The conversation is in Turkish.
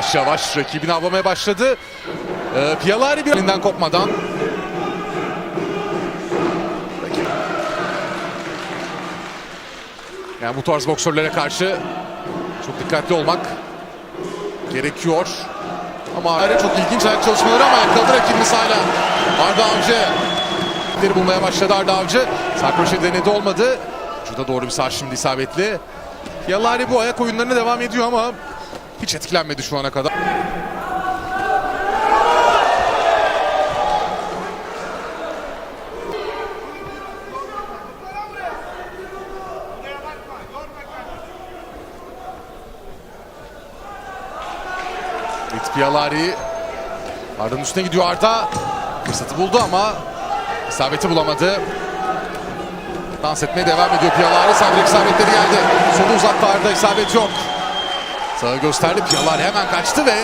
yavaş yavaş rakibini avlamaya başladı. Ee, Pialari bir elinden kopmadan. Yani bu tarz boksörlere karşı çok dikkatli olmak gerekiyor. Ama hala çok ilginç ayak çalışmaları ama yakaladı rakibini hala. Arda Avcı leri bulmaya başladı Arda Avcı. Sağ kroşe denedi olmadı. Şurada doğru bir sağ şimdi isabetli. Yalari bu ayak oyunlarına devam ediyor ama hiç etkilenmedi şu ana kadar. Itpiyalari Arda'nın üstüne gidiyor Arda. Fırsatı buldu ama isabeti bulamadı. Dans etmeye devam ediyor Piyalari. Sağ isabetleri geldi. Solu uzattı Arda isabet yok. Sağı gösterdi. Piyalari hemen kaçtı ve